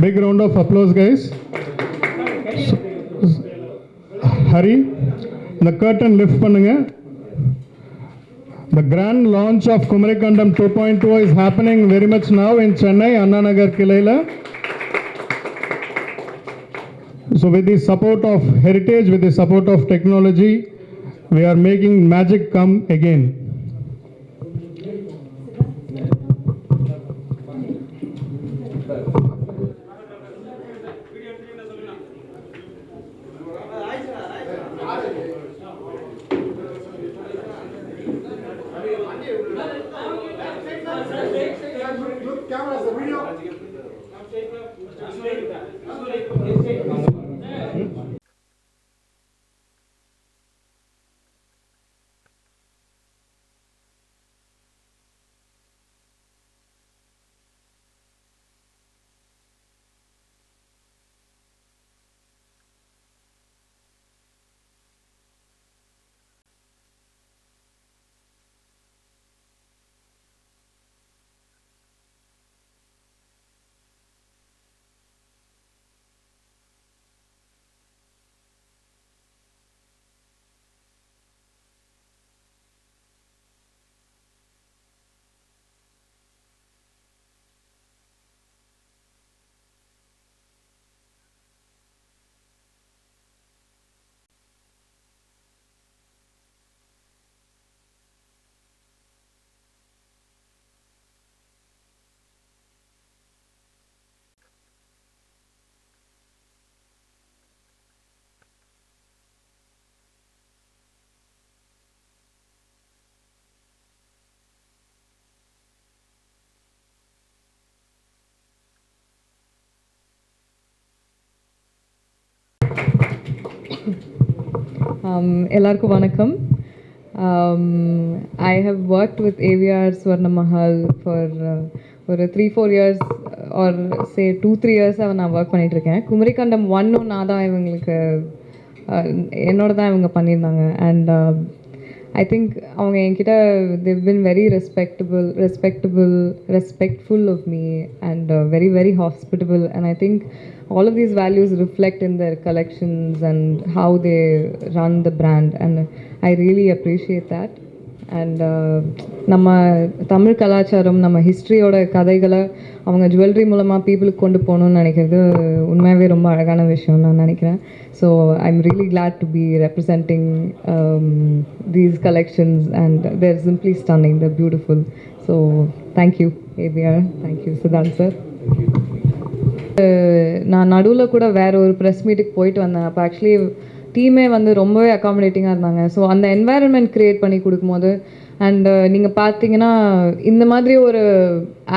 Big round of applause, guys. Hari, the curtain lift பண்ணுங்க. The grand launch of Kumarikandam 2.0 is happening very much now in Chennai, Anna Nagar Kilaila. So with the support of heritage, with the support of technology, we are making magic come again. Um, Um, எல்லாருக்கும் வணக்கம். I have work with AVR Swarna Mahal for ஒரு three four years or say two three இயர்ஸாக நான் work பண்ணிகிட்ருக்கேன் குமரிக்கண்டம் ஒன்னும் நான் தான் இவங்களுக்கு uh, என்னோட தான் இவங்க பண்ணியிருந்தாங்க. அண்ட் ஐ திங்க் அவங்க என்கிட்ட they've been very respectable respectable respectful of me and very very hospitable and I think all of these values reflect in their collections and how they run the brand and i really appreciate that and நம்ம தமிழ் கலாச்சாரம் நம்ம ஹிஸ்ட்ரியோட கதைகளை அவங்க jewellery மூலமாக பீப்புளுக்கு கொண்டு போகணும்னு நினைக்கிறது உண்மையாகவே ரொம்ப அழகான விஷயம் நான் நினைக்கிறேன். So I am really glad to be representing these collections and they're simply stunning the beautiful so thank you AVR thank you Siddhanth sir நான் நடுவில் கூட வேற ஒரு ப்ரெஸ் மீட்டுக்கு போயிட்டு வந்தேன். அப்போ ஆக்சுவலி டீமே வந்து ரொம்பவே அகாமடேட்டிங்காக இருந்தாங்க. ஸோ அந்த என்வாயரன்மெண்ட் க்ரியேட் பண்ணி கொடுக்கும்போது அண்டு uh, நீங்கள் பார்த்தீங்கன்னா இந்த மாதிரி ஒரு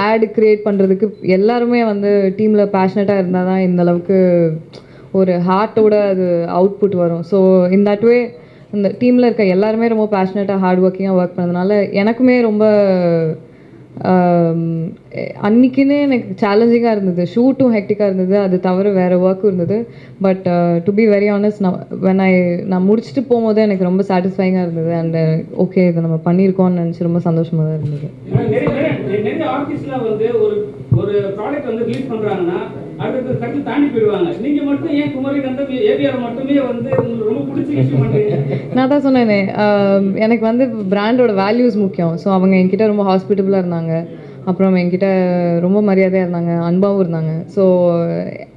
ஆடு க்ரியேட் பண்ணுறதுக்கு எல்லாருமே வந்து டீமில் பேஷனட்டாக இருந்தால் தான் இந்த அளவுக்கு ஒரு ஹார்ட்டோட அது அவுட்புட் வரும். ஸோ இன் தட் வே இந்த டீமில் இருக்க எல்லாருமே ரொம்ப பேஷனட்டாக ஹார்ட் ஒர்க்கிங்காக ஒர்க் பண்ணதுனால எனக்குமே ரொம்ப Um, அன்னைக்குன்னே எனக்கு சேலஞ்சிங்காக இருந்தது. ஷூட்டும் ஹெக்டிக்காக இருந்தது. அது தவிர வேறு ஒர்க்கும் இருந்தது. But to be very honest நான் வென் ஐ நான் முடிச்சுட்டு போகும்போது எனக்கு ரொம்ப சாட்டிஸ்ஃபைங்காக இருந்தது. அண்ட் ஓகே uh, இதை நம்ம பண்ணியிருக்கோம்னு நினச்சி ரொம்ப சந்தோஷமாக தான் இருந்தது. அடுத்த கட்டு தாண்டி போயிடுவாங்க. நீங்க மட்டும் ஏன் குமரி கண்டம் ஏவிஆர் மட்டுமே வந்து உங்களுக்கு ரொம்ப பிடிச்ச விஷயம் பண்றீங்க? நான் தான் சொன்னேனே எனக்கு வந்து பிராண்டோட வேல்யூஸ் முக்கியம். ஸோ அவங்க என்கிட்ட ரொம்ப ஹாஸ்பிட்டபுளாக இருந்தாங்க. அப்புறம் என்கிட்ட ரொம்ப மரியாதையாக இருந்தாங்க அன்பாகவும் இருந்தாங்க. ஸோ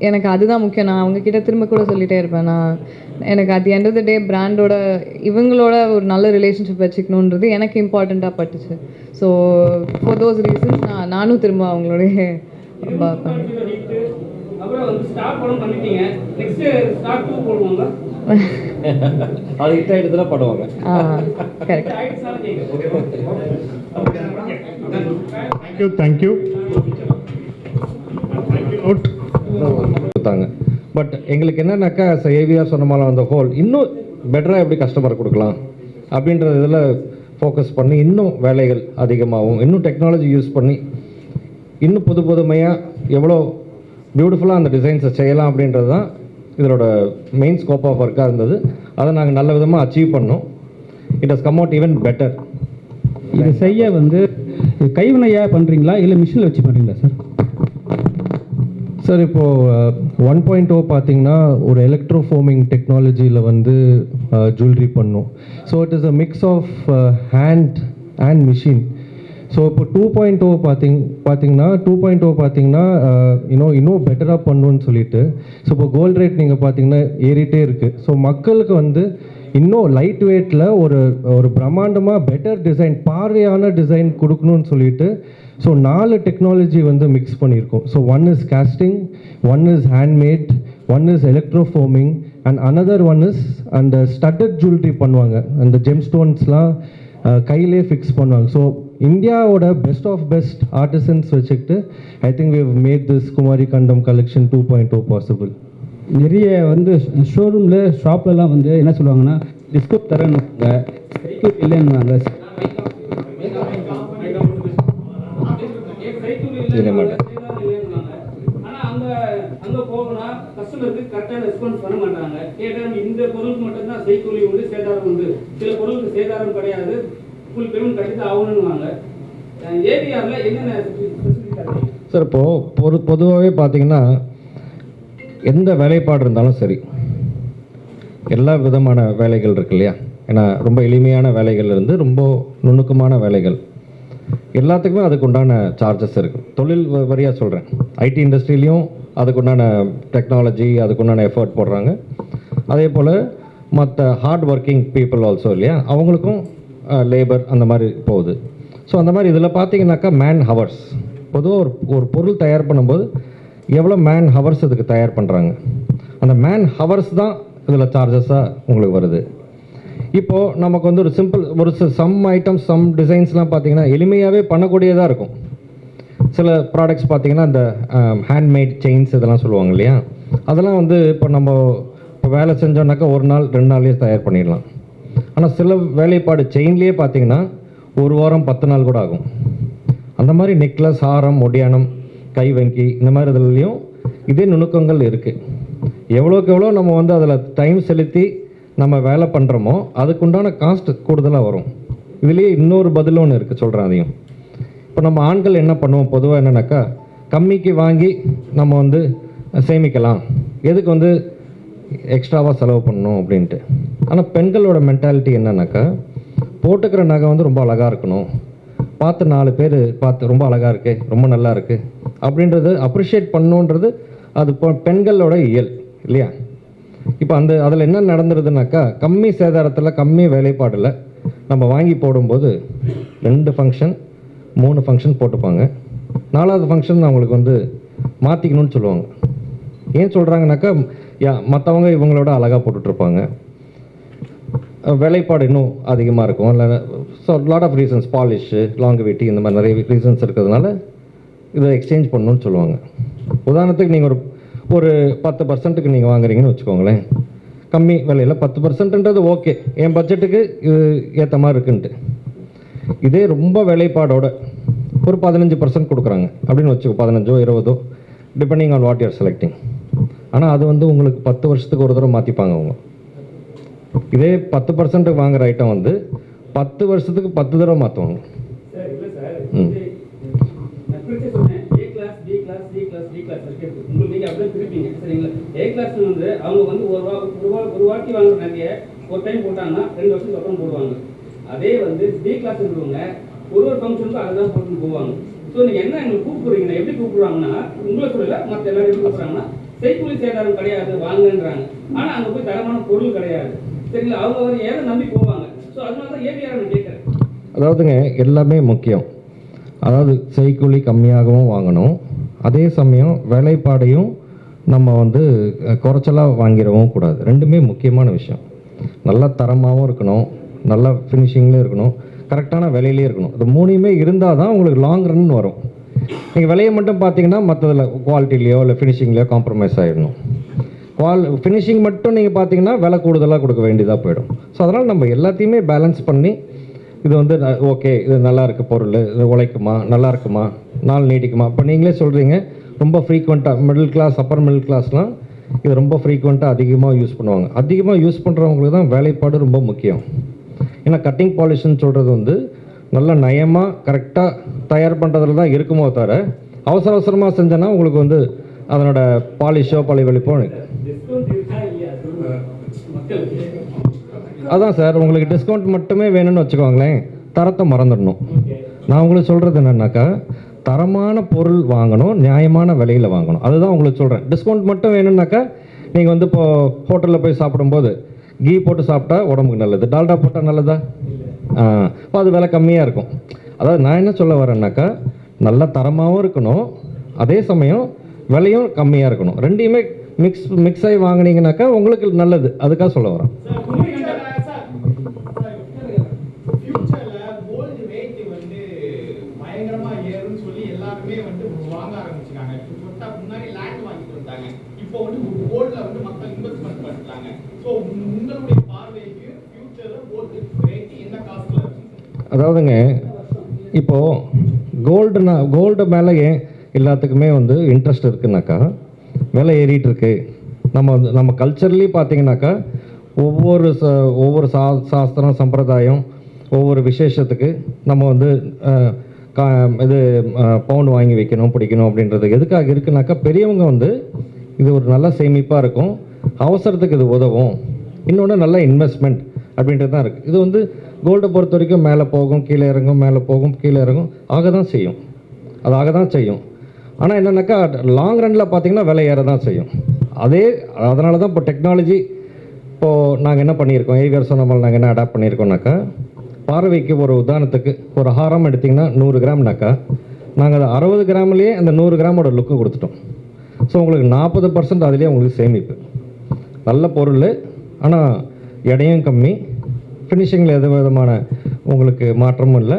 எனக்கு அதுதான் முக்கியம். நான் அவங்க கிட்ட திரும்ப கூட சொல்லிட்டே இருப்பேன். நான் எனக்கு at the end of the day பிராண்டோட இவங்களோட ஒரு நல்ல ரிலேஷன்ஷிப் வச்சுக்கணுன்றது எனக்கு இம்பார்ட்டண்ட்டாக பட்டுச்சு. ஸோ ஃபார் தோஸ் ரீசன்ஸ் நான் நானும் திரும்ப அவங்களோடைய பார்ப்பேன் ஹிட் அப்புறம் வந்து ஸ்டார் படம் பண்ணிட்டீங்க நெக்ஸ்ட் ஸ்டார் டூ போடுவாங்க அது ஹிட் படுவாங்க ஆ கரெக்ட் thank you. Note. கொடுத்தாங்க. பட் எங்களுக்கு என்னன்னாக்கா ஏவிஆர் சொன்ன மாதிரி அந்த ஹோல் இன்னும் பெட்டராக எப்படி கஸ்டமர் கொடுக்கலாம் அப்படின்ற இதில் ஃபோக்கஸ் பண்ணி இன்னும் வேலைகள் அதிகமாகும். இன்னும் டெக்னாலஜி யூஸ் பண்ணி இன்னும் புது புதுமையாக எவ்வளோ பியூட்டிஃபுல்லாக அந்த டிசைன்ஸை செய்யலாம் அப்படின்றது தான் இதோட மெயின் ஸ்கோப் ஆஃப் ஒர்க்காக இருந்தது. அதை நாங்கள் நல்ல விதமாக அச்சீவ் பண்ணோம். It has come out even better இது செய்ய வந்து கைவினையாக பண்ணுறீங்களா இல்லை மிஷினில் வச்சு பண்ணுறீங்களா சார் சார் இப்போது ஒன் பாயிண்ட் ஓ பார்த்தீங்கன்னா ஒரு எலக்ட்ரோஃபோமிங் டெக்னாலஜியில் வந்து ஜுவல்லரி பண்ணும். So it is a mix of hand and machine so இப்போ டூ பாயிண்ட் ஓ பார்த்திங் பார்த்தீங்கன்னா டூ பாயிண்ட் ஓ பார்த்தீங்கன்னா இன்னும் இன்னும் பெட்டராக பண்ணுன்னு சொல்லிட்டு ஸோ இப்போ கோல்ட் ரேட் நீங்கள் பார்த்தீங்கன்னா ஏறிட்டே இருக்குது ஸோ மக்களுக்கு வந்து இன்னும் லைட் வெயிட்டில் ஒரு ஒரு பிரம்மாண்டமாக பெட்டர் டிசைன் பார்வையான டிசைன் கொடுக்கணும்னு சொல்லிட்டு ஸோ நாலு டெக்னாலஜி வந்து மிக்ஸ் பண்ணியிருக்கோம். So one is casting one is handmade one is electroforming and another one is அந்த ஸ்டட்டட் ஜுவல்லரி பண்ணுவாங்க. அந்த ஜெம் ஸ்டோன்ஸ்லாம் கையிலே ஃபிக்ஸ் பண்ணுவாங்க. ஸோ இந்தியாவோட பெஸ்ட் ஆஃப் பெஸ்ட் ஆர்டிசன்ஸ் வச்சுக்கிட்டு I think we made this Kumari Kandam collection two point O possible நிறைய வந்து ஷோரூமில் ஷாப்லலாம் வந்து என்ன சொல்லுவாங்கன்னா டிஸ்கவுண்ட் சைக்கிள் இல்லைன்னுவாங்க கஸ்டமருக்கு கரெக்டான ரெஸ்பான்ஸ் பண்ண மாட்டாங்க. கேட்டா இந்த பொருளுக்கு மட்டும்தான் செய்கூலி உண்டு சேதாரம் உண்டு. சில பொருளுக்கு சேதாரம் கிடையாது. ஸ்கூல் பேமெண்ட் கட்டி ஆகணும்னுவாங்க. ஏவிஆர்ல என்னென்ன சார் இப்போது பொது பொதுவாகவே பார்த்தீங்கன்னா எந்த வேலைப்பாடு இருந்தாலும் சரி எல்லா விதமான வேலைகள் இருக்கு இல்லையா? ஏன்னா ரொம்ப எளிமையான வேலைகள் இருந்து ரொம்ப நுணுக்கமான வேலைகள். எல்லாத்துக்குமே அதுக்குண்டான சார்ஜஸ் இருக்குது தொழில் வரியாக சொல்கிறேன் ஐடி இண்டஸ்ட்ரியிலையும் அதுக்குண்டான டெக்னாலஜி அதுக்குண்டான எஃபர்ட் போடுறாங்க. அதே போல் மற்ற ஹார்ட் ஒர்க்கிங் பீப்புள் ஆல்சோ இல்லையா? அவங்களுக்கும் லேபர் அந்த மாதிரி போகுது. ஸோ அந்த மாதிரி இதில் பார்த்தீங்கன்னாக்கா மேன் ஹவர்ஸ் பொதுவாக ஒரு ஒரு பொருள் தயார் பண்ணும்போது எவ்வளோ மேன் ஹவர்ஸ் இதுக்கு தயார் பண்ணுறாங்க? அந்த மேன் ஹவர்ஸ் தான் இதில் சார்ஜஸாக உங்களுக்கு வருது. இப்போது நமக்கு வந்து ஒரு சிம்பிள் ஒரு சம் ஐட்டம்ஸ் சம் டிசைன்ஸ்லாம் பார்த்தீங்கன்னா எளிமையாகவே பண்ணக்கூடியதாக இருக்கும். சில ப்ராடக்ட்ஸ் பார்த்தீங்கன்னா இந்த ஹேண்ட்மேட் செயின்ஸ் இதெல்லாம் சொல்லுவாங்க இல்லையா? அதெல்லாம் வந்து இப்போ நம்ம இப்போ வேலை செஞ்சோன்னாக்கா ஒரு நாள் ரெண்டு நாள்லேயே தயார் பண்ணிடலாம். ஆனால் சில வேலைப்பாடு செயின்லேயே பார்த்தீங்கன்னா ஒரு வாரம் பத்து நாள் கூட ஆகும். அந்த மாதிரி நெக்லஸ் ஹாரம் ஒடியானம் கைவங்கி இந்த மாதிரி இதுலேயும் இதே நுணுக்கங்கள் இருக்குது எவ்வளோக்கு எவ்வளோ நம்ம வந்து அதில் டைம் செலுத்தி நம்ம வேலை பண்ணுறோமோ அதுக்குண்டான காஸ்ட் கூடுதலாக வரும். இதுலேயே இன்னொரு பதில் ஒன்று இருக்குது சொல்கிறேன் அதையும். இப்போ நம்ம ஆண்கள் என்ன பண்ணுவோம்? பொதுவாக என்னென்னாக்கா கம்மிக்கு வாங்கி நம்ம வந்து சேமிக்கலாம். எதுக்கு வந்து எக்ஸ்ட்ராவாக செலவு பண்ணணும் அப்படின்ட்டு. ஆனால் பெண்களோட மென்டாலிட்டி என்னன்னாக்கா போட்டுக்கிற நகை வந்து ரொம்ப அழகாக இருக்கணும். பார்த்து நாலு பேர் பார்த்து ரொம்ப அழகாக இருக்கு ரொம்ப நல்லா இருக்குது அப்படின்றது அப்ரிஷியேட் பண்ணுன்றது அது பெண்களோட இயல் இல்லையா? இப்போ அந்த அதில் என்ன நடந்துருதுனாக்கா கம்மி சேதாரத்தில் கம்மி வேலைப்பாடில் நம்ம வாங்கி போடும்போது ரெண்டு ஃபங்க்ஷன் மூணு ஃபங்க்ஷன் போட்டுப்பாங்க. நாலாவது ஃபங்க்ஷன் அவங்களுக்கு வந்து மாற்றிக்கணும்னு சொல்லுவாங்க. ஏன் சொல்கிறாங்கனாக்கா யா மற்றவங்க இவங்களோட அழகாக போட்டுட்ருப்பாங்க. வேலைப்பாடு இன்னும் அதிகமாக இருக்கும். இல்லை so lot of reasons polish longevity இந்த மாதிரி நிறைய ரீசன்ஸ் இருக்கிறதுனால இதை எக்ஸ்சேஞ்ச் பண்ணணும்னு சொல்லுவாங்க. உதாரணத்துக்கு நீங்கள் ஒரு ஒரு பத்து பர்சன்ட்டுக்கு நீங்கள் வாங்குறீங்கன்னு வச்சுக்கோங்களேன். கம்மி விலையில் பத்து பர்சன்ட்ன்றது ஓகே என் பட்ஜெட்டுக்கு இது ஏற்ற மாதிரி இருக்குன்ட்டு. இதே ரொம்ப வேலைப்பாடோட ஒரு பதினஞ்சு பர்சன்ட் கொடுக்குறாங்க. அப்படின்னு வச்சுக்கோ பதினஞ்சோ இருபதோ depending on what you are selecting ஆனால் அது வந்து உங்களுக்கு பத்து வருஷத்துக்கு ஒரு தடவை மாற்றிப்பாங்க அவங்க. இதே பத்து பர்சன்ட் வாங்குற ஐட்டம் வந்து பத்து வருஷத்துக்கு பத்து தடவை மாற்றுவாங்க ம். பி அதே வந்து டி கிளாஸ் இருக்கிறவங்க ஒரு ஒரு ஃபங்க்ஷனுக்கும் அதை தான் போட்டு போவாங்க. ஸோ நீங்கள் என்ன எங்களுக்கு கூப்பிடுறீங்கன்னா எப்படி கூப்பிடுவாங்கன்னா உங்களை சொல்லல மற்ற எல்லாரும் எப்படி கூப்பிடுறாங்கன்னா செய்கூலி சேதாரம் கிடையாது வாங்கன்றாங்க ஆனால் அங்கே போய் தரமான பொருள் கிடையாது. சரிங்களா அவங்க வந்து ஏதை நம்பி போவாங்க. ஸோ அதனால தான் ஏபிஆர் நான் கேட்குறேன் அதாவதுங்க எல்லாமே முக்கியம். அதாவது செய்கூலி கம்மியாகவும் வாங்கணும். அதே சமயம் வேலைப்பாடையும் நம்ம வந்து குறைச்சலாக வாங்கிடவும் கூடாது. ரெண்டுமே முக்கியமான விஷயம். நல்லா தரமாகவும் இருக்கணும். நல்லா ஃபினிஷிங்லேயும் இருக்கணும். கரெக்டான விலையிலே இருக்கணும். இது மூணையுமே இருந்தால் தான் உங்களுக்கு லாங் ரன் வரும். நீங்கள் விலையை மட்டும் பார்த்தீங்கன்னா மற்றதில் குவாலிட்டிலையோ இல்லை ஃபினிஷிங்லேயோ காம்ப்ரமைஸ் ஆகிடணும் குவால் ஃபினிஷிங் மட்டும் நீங்கள் பார்த்தீங்கன்னா விலை கூடுதலாக கொடுக்க வேண்டியதாக போயிடும். ஸோ அதனால் நம்ம எல்லாத்தையுமே பேலன்ஸ் பண்ணி இது வந்து ஓகே இது நல்லா இருக்கு பொருள் இது உழைக்குமா நல்லா இருக்குமா நாள் நீடிக்குமா? இப்போ நீங்களே சொல்கிறீங்க ரொம்ப ஃப்ரீக்வெண்ட்டாக மிடில் கிளாஸ் அப்பர் மிடில் கிளாஸ்லாம் இது ரொம்ப ஃப்ரீக்வெண்ட்டாக அதிகமாக யூஸ் பண்ணுவாங்க. அதிகமாக யூஸ் பண்ணுறவங்களுக்கு தான் வேலைப்பாடு ரொம்ப முக்கியம். ஏன்னா கட்டிங் பாலிஷ்னு சொல்கிறது வந்து நல்ல நயமாக கரெக்டாக தயார் பண்ணுறதுல தான் இருக்குமோ தவிர அவசர அவசரமாக செஞ்சேன்னா உங்களுக்கு வந்து அதனோட பாலிஷோ பழைவெளிப்போ டிஸ்கவுண்ட் அதான் சார் உங்களுக்கு டிஸ்கவுண்ட் மட்டுமே வேணும்னு வச்சுக்கோங்களேன். தரத்தை மறந்துடணும். நான் உங்களுக்கு சொல்கிறது என்னன்னாக்கா தரமான பொருள் வாங்கணும் நியாயமான விலையில் வாங்கணும். அதுதான் உங்களுக்கு சொல்கிறேன் டிஸ்கவுண்ட் மட்டும் வேணும்னாக்கா நீங்கள் வந்து இப்போது ஹோட்டலில் போய் சாப்பிடும்போது கீ போட்டு சாப்பிட்டா உடம்புக்கு நல்லது. டால்டா போட்டால் நல்லதா? இப்போ அப்போ அது விலை கம்மியாக இருக்கும். அதாவது நான் என்ன சொல்ல வரேன்னாக்கா நல்ல தரமாகவும் இருக்கணும் அதே சமயம் விலையும் கம்மியாக இருக்கணும். ரெண்டையுமே மிக்ஸ் மிக்ஸ் ஆகி வாங்கினீங்கனாக்கா உங்களுக்கு நல்லது. அதுக்காக சொல்ல வரேன் ஃபியூச்சர்ல கோல்டு ரேட் வந்து பயங்கரமா ஏறும்னு சொல்லி எல்லாருமே வந்து வாங்க ஆரம்பிச்சாங்க சொட்டா முன்னாடி லேண்ட் வாங்கிட்டு வந்தாங்க இப்போ வந்து கோல்ட்ல வந்து மக்கள் இன்வெஸ்ட்மெண்ட் பண்றாங்க ஸோ உங்களுடைய பார்வைக்கு ஃபியூச்சர்ல கோல்டு ரேட் என்ன காஸ்ட்ல இருக்கும் அதாவதுங்க இப்போது கோல்டுனா கோல்டு மேலே ஏன் எல்லாத்துக்குமே வந்து இன்ட்ரெஸ்ட் இருக்குனாக்கா விலை ஏறிட்டு இருக்கு நம்ம வந்து நம்ம கல்ச்சர்லேயும் பார்த்தீங்கன்னாக்கா ஒவ்வொரு ச ஒவ்வொரு சா சாஸ்திரம் சம்பிரதாயம் ஒவ்வொரு விசேஷத்துக்கு நம்ம வந்து கா இது பவுண்டு வாங்கி வைக்கணும் பிடிக்கணும் அப்படின்றது எதுக்காக இருக்குனாக்கா பெரியவங்க வந்து இது ஒரு நல்ல சேமிப்பாக இருக்கும். அவசரத்துக்கு இது உதவும். இன்னொன்று நல்ல இன்வெஸ்ட்மெண்ட் அப்படின்றது தான் இருக்குது இது வந்து கோல்டை பொறுத்த வரைக்கும் மேலே போகும் கீழே இறங்கும் மேலே போகும் கீழே இறங்கும் ஆக தான் செய்யும். அது ஆக தான் செய்யும். ஆனால் என்னென்னாக்கா லாங் ரனில் பார்த்தீங்கன்னா விலை ஏற தான் செய்யும். அதே அதனால தான் இப்போ டெக்னாலஜி இப்போது நாங்கள் என்ன பண்ணியிருக்கோம்? ஏவிஆர் சொன்ன மாதிரி நாங்கள் என்ன அடாப்ட் பண்ணியிருக்கோம்னாக்கா பார்வைக்கு ஒரு உதாரணத்துக்கு ஒரு ஹாரம் எடுத்திங்கன்னா நூறு கிராம்னாக்கா நாங்கள் அதை அறுபது கிராம்லேயே அந்த நூறு கிராமோட லுக்கு கொடுத்துட்டோம். ஸோ உங்களுக்கு நாற்பது பர்சன்ட் அதுலேயே உங்களுக்கு சேமிப்பு. நல்ல பொருள் ஆனால் எடையும் கம்மி. ஃபினிஷிங்கில் எது விதமான உங்களுக்கு மாற்றமும் இல்லை.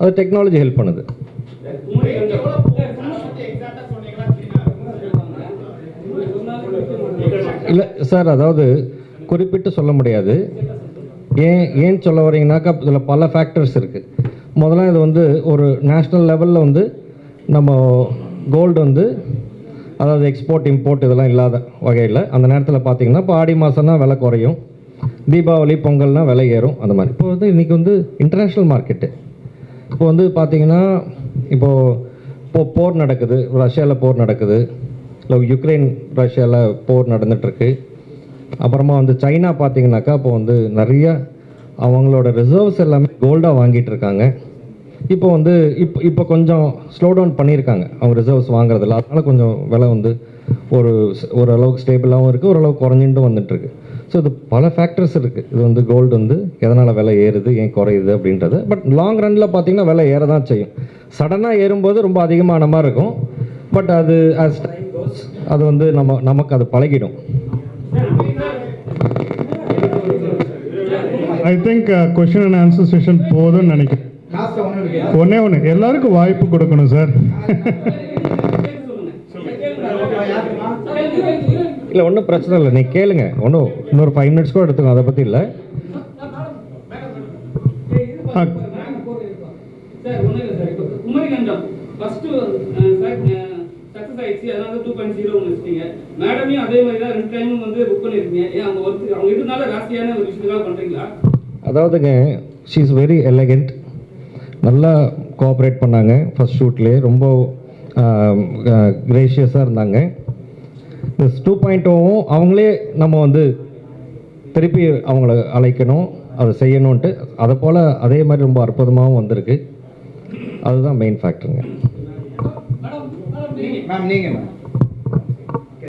அது டெக்னாலஜி ஹெல்ப் பண்ணுது. இல்லை சார் அதாவது குறிப்பிட்டு சொல்ல முடியாது. ஏன் ஏன் சொல்ல வரீங்கனாக்கா இதில் பல ஃபேக்டர்ஸ் இருக்குது முதல்ல இது வந்து ஒரு நேஷ்னல் லெவலில் வந்து நம்ம கோல்டு வந்து அதாவது எக்ஸ்போர்ட் இம்போர்ட் இதெல்லாம் இல்லாத வகையில் அந்த நேரத்தில் பார்த்தீங்கன்னா இப்போ ஆடி மாதம்னா விலை குறையும். தீபாவளி பொங்கல்னால் விலை ஏறும் அந்த மாதிரி. இப்போ வந்து இன்றைக்கி வந்து இன்டர்நேஷ்னல் மார்க்கெட்டு இப்போ வந்து பார்த்திங்கன்னா இப்போது இப்போ போர் நடக்குது ரஷ்யாவில் போர் நடக்குது. இல்லை யுக்ரைன் ரஷ்யாவில் போர் நடந்துகிட்ருக்கு அப்புறமா வந்து சைனா பார்த்திங்கனாக்கா இப்போ வந்து நிறைய அவங்களோட ரிசர்வ்ஸ் எல்லாமே கோல்டாக வாங்கிட்டு இருக்காங்க இப்போ வந்து இப்போ இப்போ கொஞ்சம் ஸ்லோ டவுன் பண்ணியிருக்காங்க. அவங்க ரிசர்வ்ஸ் வாங்குறதில்ல அதனால் கொஞ்சம் விலை வந்து ஒரு ஓரளவுக்கு ஸ்டேபிளாகவும் இருக்குது ஓரளவுக்கு குறைஞ்சிட்டும் வந்துட்டுருக்கு. ஸோ இது பல ஃபேக்டர்ஸ் இருக்குது இது வந்து கோல்டு வந்து எதனால் விலை ஏறுது ஏன் குறையுது அப்படின்றது. பட் லாங் ரன்னில் பார்த்தீங்கன்னா விலை ஏற தான் செய்யும் சடனாக ஏறும்போது ரொம்ப அதிகமான மாதிரி இருக்கும். பட் அது டைம் கோஸ் அது வந்து நம்ம நமக்கு அது பழகிடும். I think question and answer session போதும்னு நினைக்கிறேன். ஒண்ணே ஒன்று எல்லாருக்கும் வாய்ப்பு கொடுக்கணும் சார் இல்லை ஒன்றும் பிரச்சனை இல்லை. நீ கேளுங்க. ஒன்றும் இன்னொரு ஃபைவ் மினிட்ஸ் கூட எடுத்துக்கோ. அதை பற்றி இல்லை. அதாவதுங்க ஷீ இஸ் வெரி எலகெண்ட் நல்லா கோஆப்ரேட் பண்ணாங்க. ஃபர்ஸ்ட் ஷூட்லேயே ரொம்ப கிரேஷியஸாக இருந்தாங்க. ப்ளஸ் டூ பாயிண்ட்டும் அவங்களே நம்ம வந்து திருப்பி அவங்கள அழைக்கணும் அதை செய்யணுன்ட்டு அதை போல் அதே மாதிரி ரொம்ப அற்புதமாகவும் வந்திருக்கு. அதுதான் மெயின் ஃபேக்டருங்க மேம் நீங்கள் மேம்